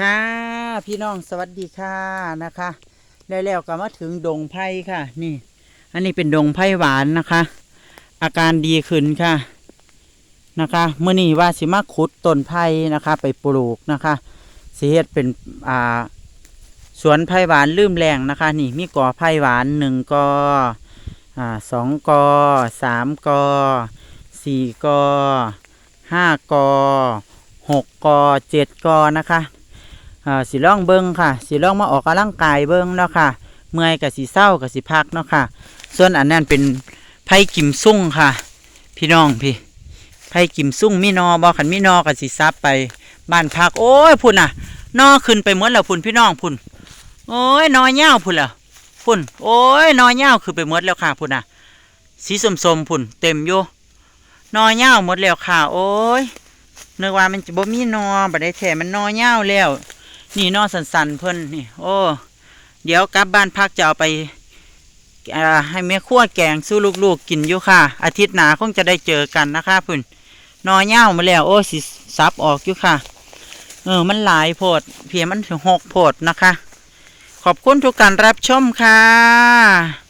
ค่ะพี่น้องสวัสดีค่ะนะคะ ได้แล้วก็มาถึงดงไผ่ค่ะ นี่ อันนี้เป็นดงไผ่หวานนะคะ อาการดีขึ้นค่ะนะคะเมื่อนี้ว่าสิมาขุดต้นไผ่นะคะ ไปปลูกนะคะสิเฮ็ดเป็นอ่าสวนไผ่หวานลืมแรงนะคะ นี่มีกอไผ่หวานหนึ่งกออ่าสองกอสามกอสี่กอห้ากอหกกอเจ็ดกอนะคะ อ่าสิล่องเบิ้งค่ะ สิล่องมาออกกำลังกายเบิ้งเนาะค่ะ เมื่อยกับสิเศร้ากับสิพักเนาะค่ะ ส่วนอันนั้นเป็นไผ่กิมซุ่งค่ะ พี่น้องพี่ไผ่กิมซุ่งมีนอบอขันมีนอกับสิซับไปบ้านพัก โอ้ยพุ่นอะนอขึ้นไปหมดแล้วพุ่นพี่น้องพุ่นโอ้ยนอเง่าวพุ่นแล้วพุ่นโอ้ยนอเง่าวคือไปหมดแล้วค่ะพุ่นอะ สีสมๆพุ่นเต็มอยู่นอเง่าวหมดแล้วค่ะ โอ้ยนึกว่ามันจะบ่มีนอบัดได้แท้มันนอเง่าวแล้ว นี่นอสันสันเพิ่นนี่ โอ้ เดี๋ยวกลับบ้านพักจะเอาไปให้แม่ครัวแกงสู้ลูกๆกินอยู่ค่ะ อาทิตย์หน้าคงจะได้เจอกันนะคะเพิ่นนอเง่ามาแล้ว โอ้สิซับออกอยู่ค่ะ เออ มันหลายโพด เพียงมันหกโพดนะคะ ขอบคุณทุกการรับชมค่ะ